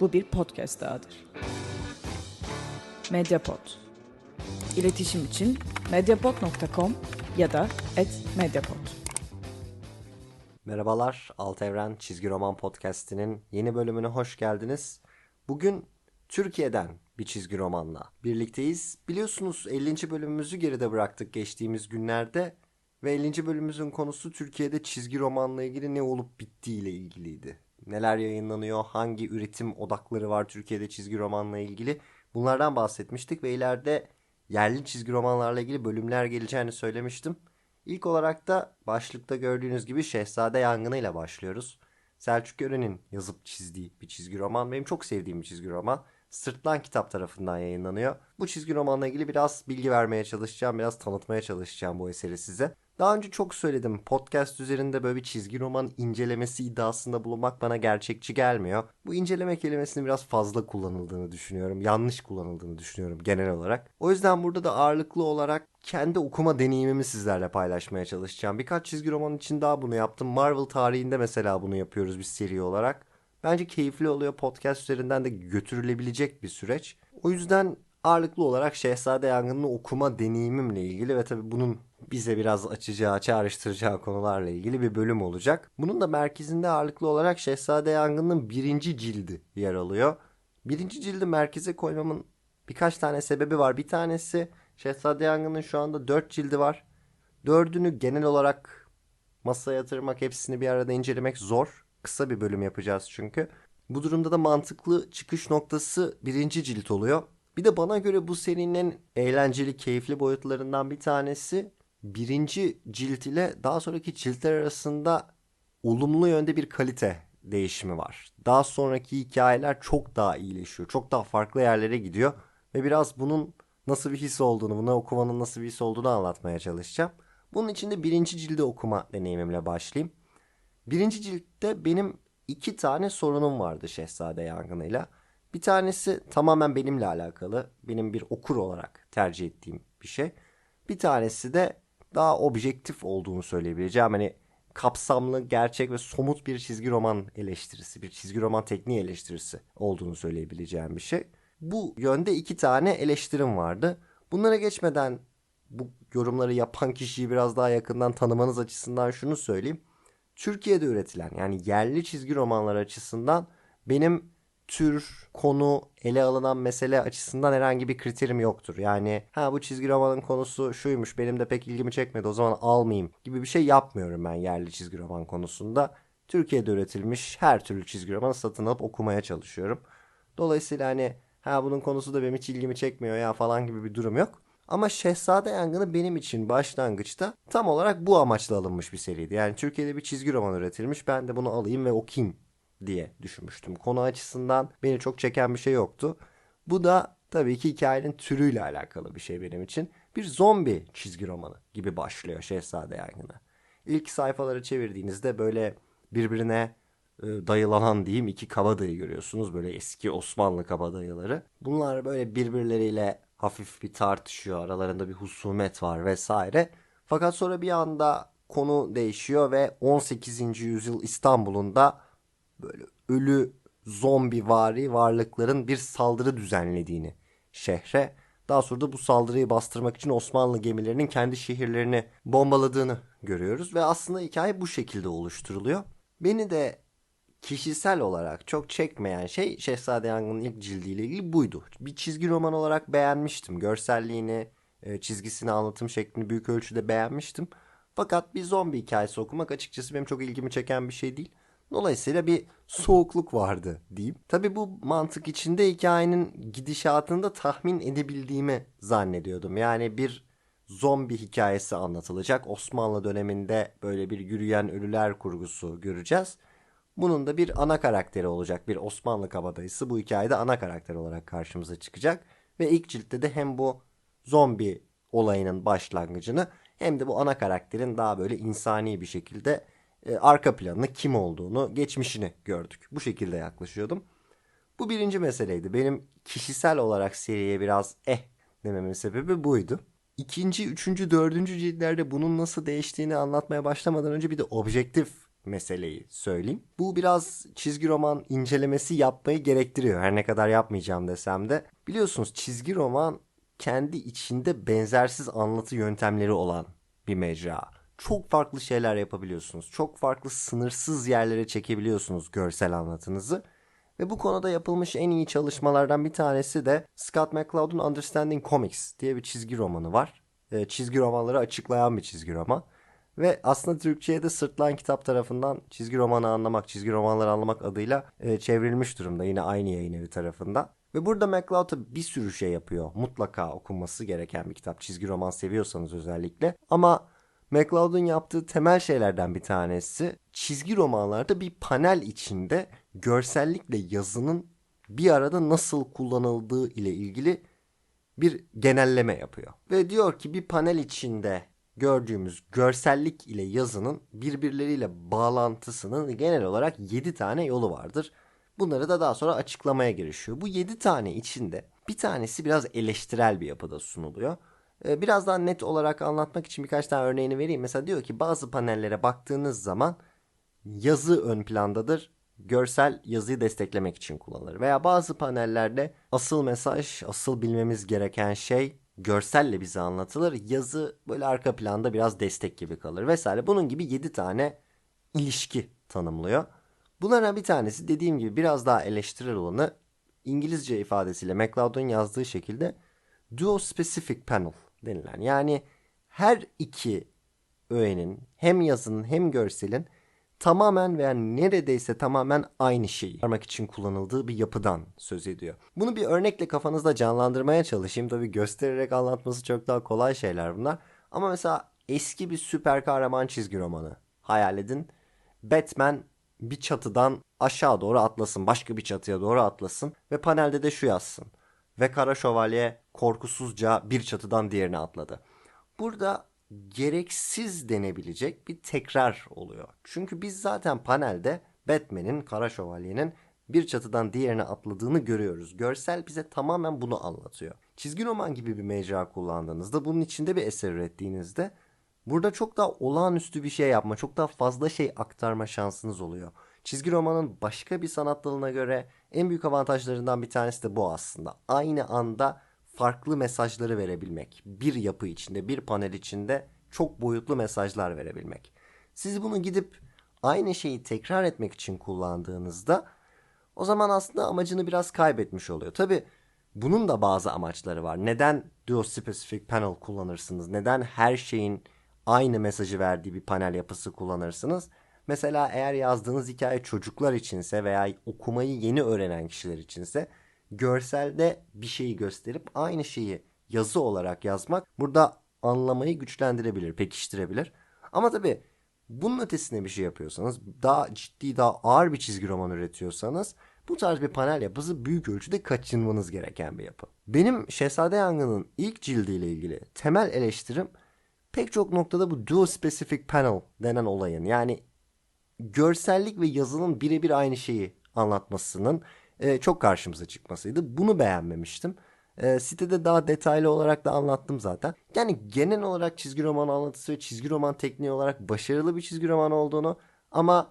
Bu bir podcast dahadır. Mediapod. İletişim için mediapod.com ya da @mediapod. Merhabalar, Alt Evren Çizgi Roman Podcast'inin yeni bölümüne hoş geldiniz. Bugün Türkiye'den bir çizgi romanla birlikteyiz. Biliyorsunuz 50. bölümümüzü geride bıraktık geçtiğimiz günlerde ve 50. bölümümüzün konusu Türkiye'de çizgi romanla ilgili ne olup bittiği ile ilgiliydi. Neler yayınlanıyor, hangi üretim odakları var Türkiye'de çizgi romanla ilgili bunlardan bahsetmiştik ve ileride yerli çizgi romanlarla ilgili bölümler geleceğini söylemiştim. İlk olarak da başlıkta gördüğünüz gibi Şehzade Yangını ile başlıyoruz. Selçuk Yören'in yazıp çizdiği bir çizgi roman. Benim çok sevdiğim bir çizgi roman. Sırtlan Kitap tarafından yayınlanıyor. Bu çizgi romanla ilgili biraz bilgi vermeye çalışacağım, biraz tanıtmaya çalışacağım bu eseri size. Daha önce çok söyledim. Podcast üzerinde böyle bir çizgi roman incelemesi iddiasında bulunmak bana gerçekçi gelmiyor. Bu inceleme kelimesini biraz fazla kullanıldığını düşünüyorum. Yanlış kullanıldığını düşünüyorum genel olarak. O yüzden burada da ağırlıklı olarak kendi okuma deneyimimi sizlerle paylaşmaya çalışacağım. Birkaç çizgi roman için daha bunu yaptım. Marvel tarihinde mesela bunu yapıyoruz bir seri olarak. Bence keyifli oluyor. Podcast üzerinden de götürülebilecek bir süreç. O yüzden ağırlıklı olarak Şehzade Yangın'ı okuma deneyimimle ilgili ve tabii bunun bize biraz açacağı, çağrıştıracağı konularla ilgili bir bölüm olacak. Bunun da merkezinde ağırlıklı olarak Şehzade Yangın'ın birinci cildi yer alıyor. Birinci cildi merkeze koymamın birkaç tane sebebi var. Bir tanesi Şehzade Yangın'ın şu anda dört cildi var. Dördünü genel olarak masaya yatırmak, hepsini bir arada incelemek zor. Kısa bir bölüm yapacağız çünkü. Bu durumda da mantıklı çıkış noktası birinci cilt oluyor. Bir de bana göre bu serinin en eğlenceli, keyifli boyutlarından bir tanesi birinci cilt ile daha sonraki ciltler arasında olumlu yönde bir kalite değişimi var. Daha sonraki hikayeler çok daha iyileşiyor. Çok daha farklı yerlere gidiyor. Ve biraz bunun nasıl bir his olduğunu, bunu okumanın nasıl bir his olduğunu anlatmaya çalışacağım. Bunun için de birinci cildi okuma deneyimimle başlayayım. Birinci ciltte benim iki tane sorunum vardı Şehzade Yangını'yla. Bir tanesi tamamen benimle alakalı. Benim bir okur olarak tercih ettiğim bir şey. Bir tanesi de daha objektif olduğunu söyleyebileceğim. Hani kapsamlı, gerçek ve somut bir çizgi roman eleştirisi, bir çizgi roman tekniği eleştirisi olduğunu söyleyebileceğim bir şey. Bu yönde iki tane eleştirim vardı. Bunlara geçmeden bu yorumları yapan kişiyi biraz daha yakından tanımanız açısından şunu söyleyeyim. Türkiye'de üretilen yani yerli çizgi romanlar açısından benim tür, konu, ele alınan mesele açısından herhangi bir kriterim yoktur. Yani ha bu çizgi romanın konusu şuymuş benim de pek ilgimi çekmedi o zaman almayayım gibi bir şey yapmıyorum ben yerli çizgi roman konusunda. Türkiye'de üretilmiş her türlü çizgi romanı satın alıp okumaya çalışıyorum. Dolayısıyla hani ha bunun konusu da benim hiç ilgimi çekmiyor ya falan gibi bir durum yok. Ama Şehzade Yangını benim için başlangıçta tam olarak bu amaçla alınmış bir seriydi. Yani Türkiye'de bir çizgi roman üretilmiş ben de bunu alayım ve okuyayım diye düşünmüştüm. Konu açısından beni çok çeken bir şey yoktu. Bu da tabii ki hikayenin türüyle alakalı bir şey benim için. Bir zombi çizgi romanı gibi başlıyor Şehzade Yangını. İlk sayfaları çevirdiğinizde böyle birbirine e, dayılanan diyeyim iki kabadayı görüyorsunuz. Böyle eski Osmanlı kabadayıları. Bunlar böyle birbirleriyle hafif bir tartışıyor. Aralarında bir husumet var vesaire. Fakat sonra bir anda konu değişiyor ve 18. yüzyıl İstanbul'unda böyle ölü zombi vari varlıkların bir saldırı düzenlediğini şehre. Daha sonra da bu saldırıyı bastırmak için Osmanlı gemilerinin kendi şehirlerini bombaladığını görüyoruz ve aslında hikaye bu şekilde oluşturuluyor. Beni de kişisel olarak çok çekmeyen şey Şehzade Yangın'ın ilk cildiyle ilgili buydu. Bir çizgi roman olarak beğenmiştim. Görselliğini, e, çizgisini, anlatım şeklini büyük ölçüde beğenmiştim. Fakat bir zombi hikayesi okumak açıkçası benim çok ilgimi çeken bir şey değil. Dolayısıyla bir soğukluk vardı diyeyim. Tabi bu mantık içinde hikayenin gidişatını da tahmin edebildiğimi zannediyordum. Yani bir zombi hikayesi anlatılacak. Osmanlı döneminde böyle bir yürüyen ölüler kurgusu göreceğiz. Bunun da bir ana karakteri olacak. Bir Osmanlı kabadayısı bu hikayede ana karakter olarak karşımıza çıkacak. Ve ilk ciltte de hem bu zombi olayının başlangıcını hem de bu ana karakterin daha böyle insani bir şekilde e, arka planını kim olduğunu, geçmişini gördük. Bu şekilde yaklaşıyordum. Bu birinci meseleydi. Benim kişisel olarak seriye biraz eh dememin sebebi buydu. İkinci, üçüncü, dördüncü ciltlerde bunun nasıl değiştiğini anlatmaya başlamadan önce bir de objektif meseleyi söyleyeyim. Bu biraz çizgi roman incelemesi yapmayı gerektiriyor. Her ne kadar yapmayacağım desem de. Biliyorsunuz çizgi roman kendi içinde benzersiz anlatı yöntemleri olan bir mecra. Çok farklı şeyler yapabiliyorsunuz. Çok farklı sınırsız yerlere çekebiliyorsunuz görsel anlatınızı. Ve bu konuda yapılmış en iyi çalışmalardan bir tanesi de Scott McCloud'un Understanding Comics diye bir çizgi romanı var. E, çizgi romanları açıklayan bir çizgi roman. Ve aslında Türkçe'ye de Sırtlan Kitap tarafından çizgi romanı anlamak, çizgi romanları anlamak adıyla e, çevrilmiş durumda. Yine aynı yayın evi tarafından. Ve burada McCloud bir sürü şey yapıyor. Mutlaka okunması gereken bir kitap. Çizgi roman seviyorsanız özellikle. Ama McCloud'un yaptığı temel şeylerden bir tanesi çizgi romanlarda bir panel içinde görsellikle yazının bir arada nasıl kullanıldığı ile ilgili bir genelleme yapıyor. Ve diyor ki bir panel içinde gördüğümüz görsellik ile yazının birbirleriyle bağlantısının genel olarak 7 tane yolu vardır. Bunları da daha sonra açıklamaya girişiyor. Bu 7 tane içinde bir tanesi biraz eleştirel bir yapıda sunuluyor. Ee, Biraz daha net olarak anlatmak için birkaç tane örneğini vereyim. Mesela diyor ki bazı panellere baktığınız zaman yazı ön plandadır. Görsel yazıyı desteklemek için kullanılır. Veya bazı panellerde asıl mesaj, asıl bilmemiz gereken şey görselle bize anlatılır. Yazı böyle arka planda biraz destek gibi kalır vesaire. Bunun gibi 7 tane ilişki tanımlıyor. Bunlardan bir tanesi dediğim gibi biraz daha eleştirel olanı İngilizce ifadesiyle McLeod'un yazdığı şekilde duo specific panel denilen. Yani her iki öğenin hem yazının hem görselin tamamen veya neredeyse tamamen aynı şeyi vermek için kullanıldığı bir yapıdan söz ediyor. Bunu bir örnekle kafanızda canlandırmaya çalışayım. Tabii göstererek anlatması çok daha kolay şeyler bunlar. Ama mesela eski bir süper kahraman çizgi romanı hayal edin. Batman bir çatıdan aşağı doğru atlasın, başka bir çatıya doğru atlasın ve panelde de şu yazsın. Ve Kara Şövalye korkusuzca bir çatıdan diğerine atladı. Burada gereksiz denebilecek bir tekrar oluyor. Çünkü biz zaten panelde Batman'in, Kara Şövalye'nin bir çatıdan diğerine atladığını görüyoruz. Görsel bize tamamen bunu anlatıyor. Çizgi roman gibi bir mecra kullandığınızda, bunun içinde bir eser ürettiğinizde burada çok daha olağanüstü bir şey yapma, çok daha fazla şey aktarma şansınız oluyor. Çizgi romanın başka bir sanat dalına göre en büyük avantajlarından bir tanesi de bu aslında. Aynı anda farklı mesajları verebilmek. Bir yapı içinde, bir panel içinde çok boyutlu mesajlar verebilmek. Siz bunu gidip aynı şeyi tekrar etmek için kullandığınızda o zaman aslında amacını biraz kaybetmiş oluyor. Tabi bunun da bazı amaçları var. Neden duo specific panel kullanırsınız? Neden her şeyin aynı mesajı verdiği bir panel yapısı kullanırsınız? Mesela eğer yazdığınız hikaye çocuklar içinse veya okumayı yeni öğrenen kişiler içinse görselde bir şeyi gösterip aynı şeyi yazı olarak yazmak burada anlamayı güçlendirebilir, pekiştirebilir. Ama tabii bunun ötesine bir şey yapıyorsanız, daha ciddi, daha ağır bir çizgi roman üretiyorsanız bu tarz bir panel yapısı büyük ölçüde kaçınmanız gereken bir yapı. Benim Şehzade Yangın'ın ilk cildiyle ilgili temel eleştirim pek çok noktada bu duo specific panel denen olayın yani görsellik ve yazının birebir aynı şeyi anlatmasının e, çok karşımıza çıkmasıydı. Bunu beğenmemiştim. E, sitede daha detaylı olarak da anlattım zaten. Yani genel olarak çizgi roman anlatısı ve çizgi roman tekniği olarak başarılı bir çizgi roman olduğunu ama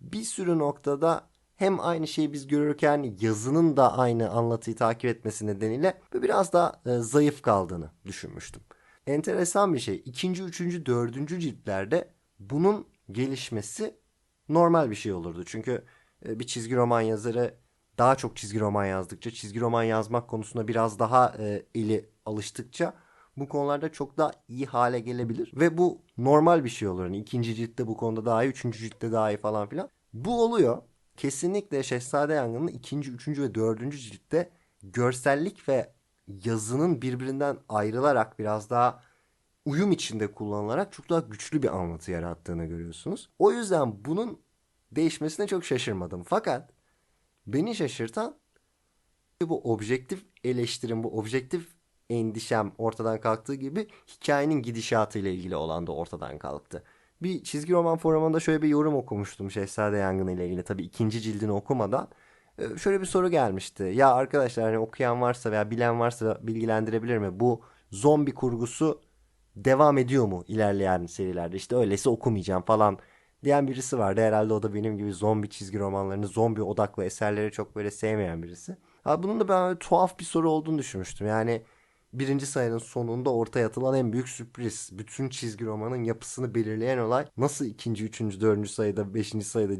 bir sürü noktada hem aynı şeyi biz görürken yazının da aynı anlatıyı takip etmesi nedeniyle biraz daha e, zayıf kaldığını düşünmüştüm. Enteresan bir şey. ikinci, üçüncü, dördüncü ciltlerde bunun gelişmesi normal bir şey olurdu. Çünkü e, bir çizgi roman yazarı daha çok çizgi roman yazdıkça, çizgi roman yazmak konusunda biraz daha e, eli alıştıkça bu konularda çok daha iyi hale gelebilir. Ve bu normal bir şey olur. Yani ikinci ciltte bu konuda daha iyi, üçüncü ciltte daha iyi falan filan. Bu oluyor. Kesinlikle Şehzade Yangın'ın ikinci, üçüncü ve dördüncü ciltte görsellik ve yazının birbirinden ayrılarak biraz daha uyum içinde kullanılarak çok daha güçlü bir anlatı yarattığını görüyorsunuz. O yüzden bunun değişmesine çok şaşırmadım. Fakat beni şaşırtan bu objektif eleştirim, bu objektif endişem ortadan kalktığı gibi hikayenin gidişatıyla ilgili olan da ortadan kalktı. Bir çizgi roman forumunda şöyle bir yorum okumuştum Şehzade Yangını ile ilgili. Tabii ikinci cildini okumadan. Ee, Şöyle bir soru gelmişti. Ya arkadaşlar hani okuyan varsa veya bilen varsa bilgilendirebilir mi? Bu zombi kurgusu devam ediyor mu ilerleyen serilerde? İşte öyleyse okumayacağım falan diyen birisi vardı. Herhalde o da benim gibi zombi çizgi romanlarını, zombi odaklı eserleri çok böyle sevmeyen birisi. Ha, bunun da ben tuhaf bir soru olduğunu düşünmüştüm. Yani birinci sayının sonunda ortaya atılan en büyük sürpriz. Bütün çizgi romanın yapısını belirleyen olay nasıl ikinci, üçüncü, dördüncü sayıda, beşinci sayıda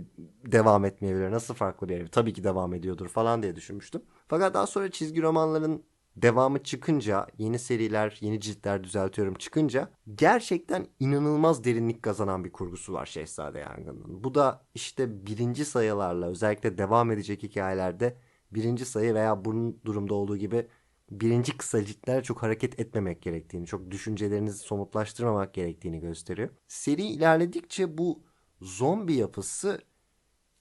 devam etmeyebilir? Nasıl farklı bir yer? Tabii ki devam ediyordur falan diye düşünmüştüm. Fakat daha sonra çizgi romanların devamı çıkınca, yeni seriler, yeni ciltler düzeltiyorum çıkınca gerçekten inanılmaz derinlik kazanan bir kurgusu var Şehzade Yangın'ın. Bu da işte birinci sayılarla özellikle devam edecek hikayelerde birinci sayı veya bunun durumda olduğu gibi birinci kısa ciltler çok hareket etmemek gerektiğini, çok düşüncelerinizi somutlaştırmamak gerektiğini gösteriyor. Seri ilerledikçe bu zombi yapısı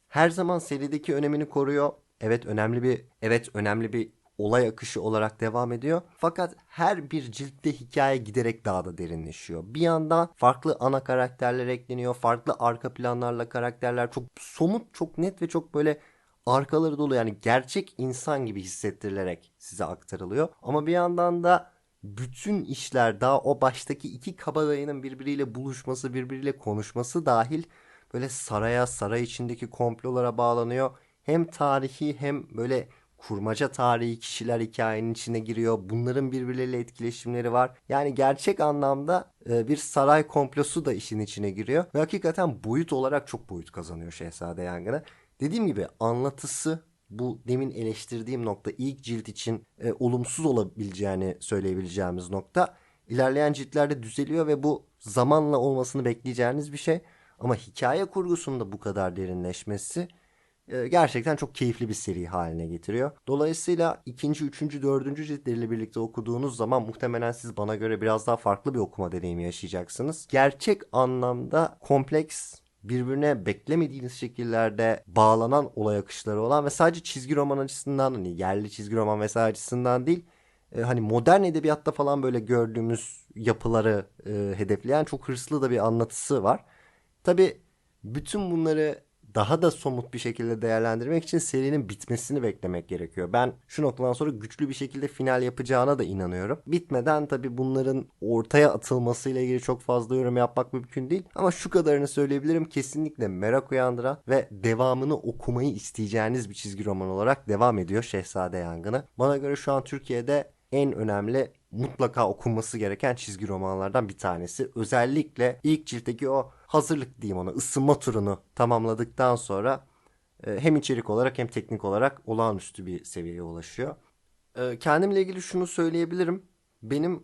her zaman serideki önemini koruyor. Evet önemli bir evet önemli bir olay akışı olarak devam ediyor. Fakat her bir ciltte hikaye giderek daha da derinleşiyor. Bir yandan farklı ana karakterler ekleniyor. Farklı arka planlarla karakterler çok somut, çok net ve çok böyle arkaları dolu yani gerçek insan gibi hissettirilerek size aktarılıyor. Ama bir yandan da bütün işler daha o baştaki iki kabadayının birbiriyle buluşması, birbiriyle konuşması dahil böyle saraya, saray içindeki komplolara bağlanıyor. Hem tarihi hem böyle kurmaca tarihi kişiler hikayenin içine giriyor. Bunların birbirleriyle etkileşimleri var. Yani gerçek anlamda e, bir saray komplosu da işin içine giriyor. Ve hakikaten boyut olarak çok boyut kazanıyor Şehzade Yangın'a. Dediğim gibi anlatısı bu demin eleştirdiğim nokta ilk cilt için e, olumsuz olabileceğini söyleyebileceğimiz nokta. İlerleyen ciltlerde düzeliyor ve bu zamanla olmasını bekleyeceğiniz bir şey. Ama hikaye kurgusunda bu kadar derinleşmesi gerçekten çok keyifli bir seri haline getiriyor. Dolayısıyla ikinci, üçüncü, dördüncü ciltleriyle birlikte okuduğunuz zaman muhtemelen siz bana göre biraz daha farklı bir okuma deneyimi yaşayacaksınız. Gerçek anlamda kompleks birbirine beklemediğiniz şekillerde bağlanan olay akışları olan ve sadece çizgi roman açısından hani yerli çizgi roman vesaire açısından değil e, hani modern edebiyatta falan böyle gördüğümüz yapıları e, hedefleyen çok hırslı da bir anlatısı var. Tabi bütün bunları daha da somut bir şekilde değerlendirmek için serinin bitmesini beklemek gerekiyor. Ben şu noktadan sonra güçlü bir şekilde final yapacağına da inanıyorum. Bitmeden tabi bunların ortaya atılmasıyla ilgili çok fazla yorum yapmak mümkün değil. Ama şu kadarını söyleyebilirim. Kesinlikle merak uyandıran ve devamını okumayı isteyeceğiniz bir çizgi roman olarak devam ediyor Şehzade Yangını. Bana göre şu an Türkiye'de en önemli mutlaka okunması gereken çizgi romanlardan bir tanesi. Özellikle ilk ciltteki o hazırlık diyeyim ona ısınma turunu tamamladıktan sonra e, hem içerik olarak hem teknik olarak olağanüstü bir seviyeye ulaşıyor. E, kendimle ilgili şunu söyleyebilirim. Benim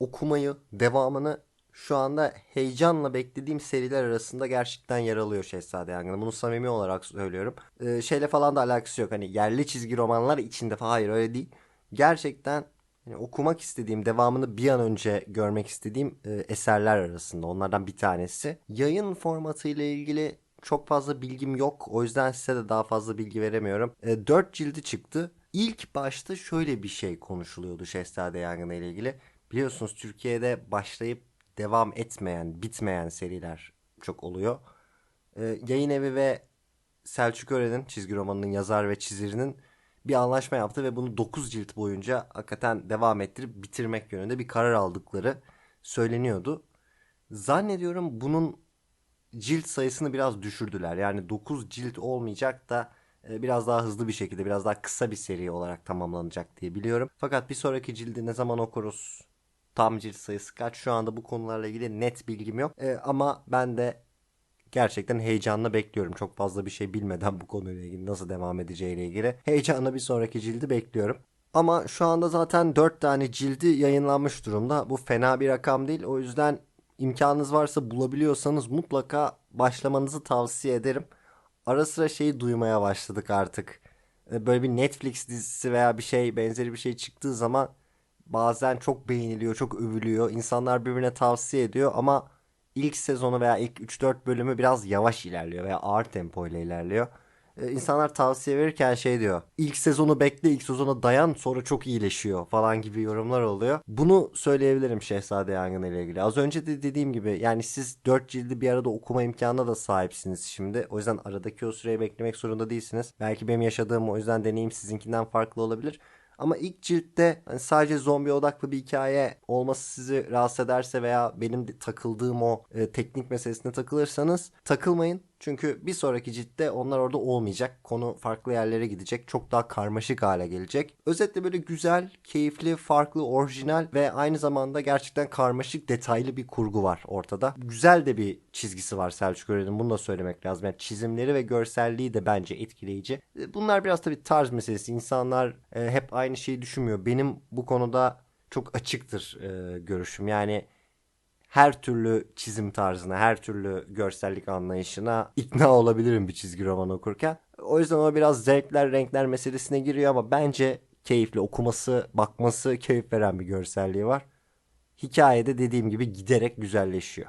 okumayı, devamını şu anda heyecanla beklediğim seriler arasında gerçekten yer alıyor Şehzade Yangını. Bunu samimi olarak söylüyorum. Ee, şeyle falan da alakası yok. Hani yerli çizgi romanlar içinde hayır öyle değil. Gerçekten yani okumak istediğim, devamını bir an önce görmek istediğim e, eserler arasında. Onlardan bir tanesi. Yayın formatı ile ilgili çok fazla bilgim yok. O yüzden size de daha fazla bilgi veremiyorum. E, 4 cildi çıktı. İlk başta şöyle bir şey konuşuluyordu Şehzade Yangını ile ilgili. Biliyorsunuz Türkiye'de başlayıp devam etmeyen, bitmeyen seriler çok oluyor. E, yayın evi ve Selçuk Ören'in çizgi romanının yazar ve çizirinin bir anlaşma yaptı ve bunu 9 cilt boyunca hakikaten devam ettirip bitirmek yönünde bir karar aldıkları söyleniyordu. Zannediyorum bunun cilt sayısını biraz düşürdüler. Yani 9 cilt olmayacak da e, biraz daha hızlı bir şekilde biraz daha kısa bir seri olarak tamamlanacak diye biliyorum. Fakat bir sonraki cildi ne zaman okuruz? Tam cilt sayısı kaç? Şu anda bu konularla ilgili net bilgim yok. Ee, ama ben de gerçekten heyecanla bekliyorum. Çok fazla bir şey bilmeden bu konuyla ilgili nasıl devam edeceğiyle ilgili. Heyecanla bir sonraki cildi bekliyorum. Ama şu anda zaten 4 tane cildi yayınlanmış durumda. Bu fena bir rakam değil. O yüzden imkanınız varsa bulabiliyorsanız mutlaka başlamanızı tavsiye ederim. Ara sıra şeyi duymaya başladık artık. Ee, böyle bir Netflix dizisi veya bir şey benzeri bir şey çıktığı zaman bazen çok beğeniliyor, çok övülüyor. İnsanlar birbirine tavsiye ediyor ama ilk sezonu veya ilk 3-4 bölümü biraz yavaş ilerliyor veya ağır tempo ile ilerliyor. Ee, insanlar tavsiye verirken şey diyor. İlk sezonu bekle, ilk sezona dayan sonra çok iyileşiyor falan gibi yorumlar oluyor. Bunu söyleyebilirim Şehzade Yangın ile ilgili. Az önce de dediğim gibi yani siz 4 cildi bir arada okuma imkanına da sahipsiniz şimdi. O yüzden aradaki o süreyi beklemek zorunda değilsiniz. Belki benim yaşadığım o yüzden deneyim sizinkinden farklı olabilir. Ama ilk ciltte hani sadece zombi odaklı bir hikaye olması sizi rahatsız ederse veya benim takıldığım o e, teknik meselesine takılırsanız takılmayın. Çünkü bir sonraki ciltte onlar orada olmayacak. Konu farklı yerlere gidecek. Çok daha karmaşık hale gelecek. Özetle böyle güzel, keyifli, farklı, orijinal ve aynı zamanda gerçekten karmaşık, detaylı bir kurgu var ortada. Güzel de bir çizgisi var Selçuk Ören'in. Bunu da söylemek lazım. Yani çizimleri ve görselliği de bence etkileyici. E, Bunlar biraz tabii tarz meselesi. İnsanlar e, hep aynı şeyi düşünmüyor. Benim bu konuda çok açıktır e, görüşüm. Yani her türlü çizim tarzına, her türlü görsellik anlayışına ikna olabilirim bir çizgi roman okurken. O yüzden o biraz zevkler, renkler meselesine giriyor ama bence keyifli okuması, bakması keyif veren bir görselliği var. Hikayede dediğim gibi giderek güzelleşiyor.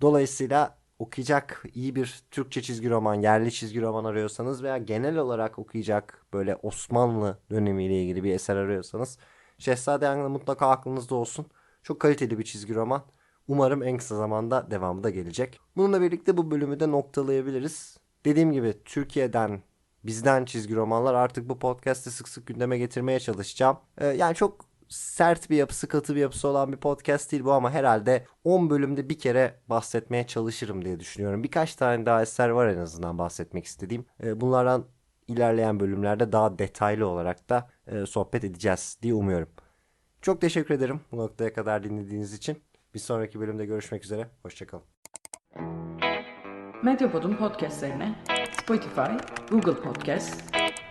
Dolayısıyla okuyacak iyi bir Türkçe çizgi roman, yerli çizgi roman arıyorsanız veya genel olarak okuyacak böyle Osmanlı dönemiyle ilgili bir eser arıyorsanız Şehzade Yangın mutlaka aklınızda olsun. Çok kaliteli bir çizgi roman. Umarım en kısa zamanda devamı da gelecek. Bununla birlikte bu bölümü de noktalayabiliriz. Dediğim gibi Türkiye'den bizden çizgi romanlar artık bu podcast'te sık sık gündeme getirmeye çalışacağım. Ee, yani çok sert bir yapısı, katı bir yapısı olan bir podcast değil bu ama herhalde 10 bölümde bir kere bahsetmeye çalışırım diye düşünüyorum. Birkaç tane daha eser var en azından bahsetmek istediğim. Ee, bunlardan ilerleyen bölümlerde daha detaylı olarak da e, sohbet edeceğiz diye umuyorum. Çok teşekkür ederim bu noktaya kadar dinlediğiniz için. Bir sonraki bölümde görüşmek üzere. Hoşçakalın. Medyapod'un podcastlerine Spotify, Google Podcast,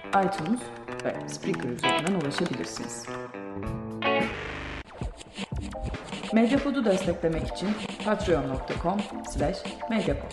iTunes ve Spreaker üzerinden ulaşabilirsiniz. Medyapod'u desteklemek için patreon.com slash medyapod.